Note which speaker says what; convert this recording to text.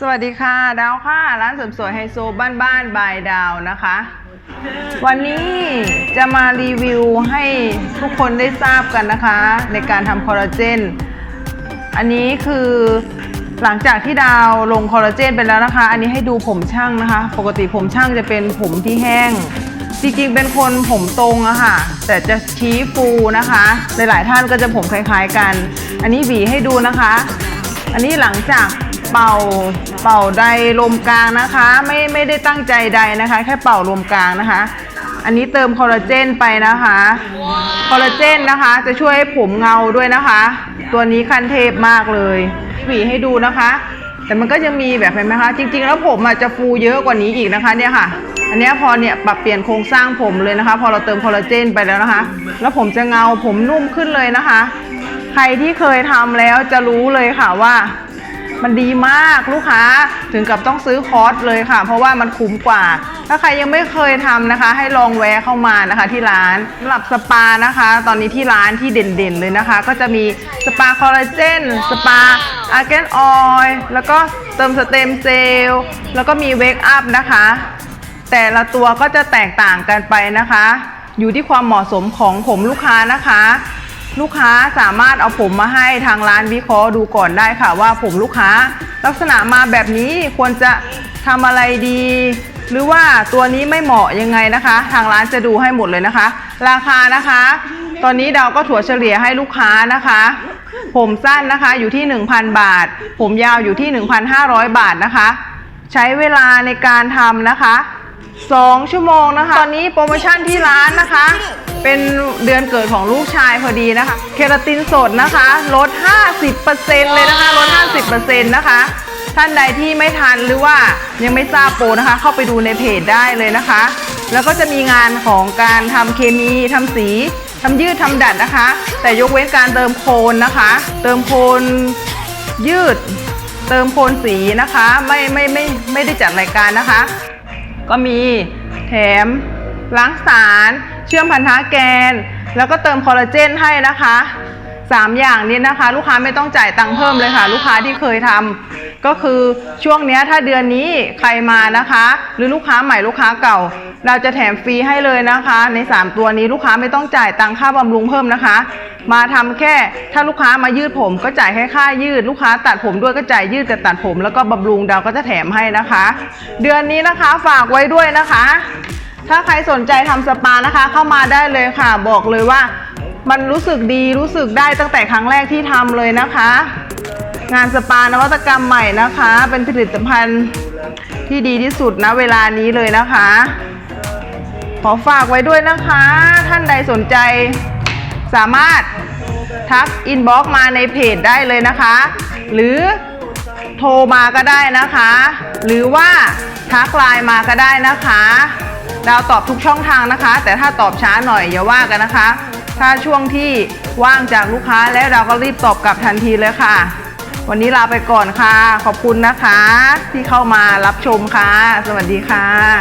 Speaker 1: สวัสดีค่ะ ดาวค่ะ ร้านเสริมสวยไฮโซบ้านบ้านๆบายดาวนะคะ วันนี้จะมารีวิวให้ทุกคนได้ทราบกันนะคะ ในการทำคอลลาเจน อันนี้คือหลังจากที่ดาวลงคอลลาเจนไปแล้วนะคะ อันนี้ให้ดูผมช่างนะคะ ปกติผมช่างจะเป็นผมที่แห้ง จริงๆเป็นคนผมตรงอะค่ะ แต่จะชี้ฟูนะคะ หลายๆท่านก็จะผมคล้ายๆกัน อันนี้หวีให้ดูนะคะ อันนี้หลังจาก เป่าเป่าใดลมกลางนะคะ ไม่ไม่ได้ตั้งใจใดนะคะ แค่เป่าลมกลางนะคะ อันนี้เติมคอลลาเจนไปนะคะคอลลาเจนนะคะ จะช่วยให้ผมเงาด้วยนะคะ ตัวนี้คันเทพมากเลยหวีให้ดูนะคะ แต่มันก็จะมีแบบเห็นไหมคะ จริง ๆ แล้วผมอาจจะฟูเยอะกว่านี้อีกนะคะเนี่ยค่ะ อันนี้พอเนี่ยปรับเปลี่ยนโครงสร้างผมเลยนะคะ พอเราเติมคอลลาเจนไปแล้วนะคะ แล้วผมจะเงาผมนุ่มขึ้นเลยนะคะ ใครที่เคยทำแล้วจะรู้เลยค่ะว่า มันดีมากลูกค้าถึงกับต้องซื้อคอร์สเลยค่ะ เพราะว่ามันคุ้มกว่า ถ้าใครยังไม่เคยทำนะคะ ให้ลองแวะเข้ามานะคะ ที่ร้านสำหรับสปานะคะ ตอนนี้ที่ร้านที่เด่นๆเลยนะคะ ก็จะมีสปาคอลลาเจนสปาอาร์แกนออยแล้วก็เติมสเต็มเซลล์แล้วก็มีเวกอัพนะคะ แต่ละตัวก็จะแตกต่างกันไปนะคะ อยู่ที่ความเหมาะสมของผมลูกค้านะคะ ลูกค้าสามารถเอาผมมาให้ทางร้านวิเคราะห์ดูก่อนได้ค่ะ ว่าผมลูกค้าลักษณะมาแบบนี้ควรจะทำอะไรดี หรือว่าตัวนี้ไม่เหมาะยังไงนะคะ ทางร้านจะดูให้หมดเลยนะคะ ราคานะคะ ตอนนี้เราก็ถั่วเฉลี่ยให้ลูกค้านะคะ ผมสั้นนะคะอยู่ที่ 1,000 บาท ผมยาวอยู่ที่ 1,500 บาทนะคะ ใช้เวลาในการทำนะคะ 2 ชั่วโมงนะคะ ตอนนี้โปรโมชั่นที่ร้านนะคะ เป็นเดือนเกิดของลูกชายพอดีนะคะ เคราตินสดนะคะ ลด 50%เลยนะคะ ลด 50%นะคะ ท่านใดที่ไม่ทันหรือว่ายังไม่ทราบโปรนะคะ เข้าไปดูในเพจได้เลยนะคะ แล้วก็จะมีงานของการทำเคมีทำสีทำยืดทำดัดนะคะ แต่ยกเว้นการเติมโคนนะคะ เติมโคนยืด เติมโคนสีนะคะ ไม่ไม่ไม่ไม่ได้จัดรายการนะคะ ก็มีแถมล้างสาร เชื่อมพันธะแกน แล้วก็เติมคอลลาเจนให้นะคะ สามอย่างนี้นะคะ ลูกค้าไม่ต้องจ่ายตังค์เพิ่มเลยค่ะ ลูกค้าที่เคยทำก็คือช่วงนี้ถ้าเดือนนี้ใครมานะคะ หรือลูกค้าใหม่ลูกค้าเก่า เราจะแถมฟรีให้เลยนะคะ ใน 3 ตัวนี้ลูกค้าไม่ต้องจ่ายตังค่าบำรุงเพิ่มนะคะ มาทำแค่ถ้าลูกค้ามายืดผมก็จ่ายแค่ค่ายืด ลูกค้าตัดผมด้วยก็จ่ายยืดกับตัดผม แล้วก็บำรุงเราก็จะแถมให้นะคะ เดือนนี้นะคะฝากไว้ด้วยนะคะ ถ้าใครสนใจทำสปานะคะ เข้ามาได้เลยค่ะ บอกเลยว่า มันรู้สึกดีรู้สึกได้ตั้งแต่ครั้งแรกที่ทำเลยนะคะ งานสปานวัตกรรมใหม่นะคะ เป็นผลิตภัณฑ์ที่ดีที่สุดนะเวลานี้เลยนะคะ ขอฝากไว้ด้วยนะคะ ท่านใดสนใจ สามารถทักอินบ็อกมาในเพจได้เลยนะคะ หรือโทรมาก็ได้นะคะ หรือว่าทักไลน์มาก็ได้นะคะ ดาวตอบทุกช่องทางนะคะ แต่ถ้าตอบช้าหน่อยอย่าว่ากันนะคะ ถ้าช่วงที่ว่างจากลูกค้าแล้วเราก็รีบตอบกลับทันทีเลยค่ะ วันนี้ลาไปก่อนค่ะ ขอบคุณนะคะ ที่เข้ามารับชมค่ะ สวัสดีค่ะ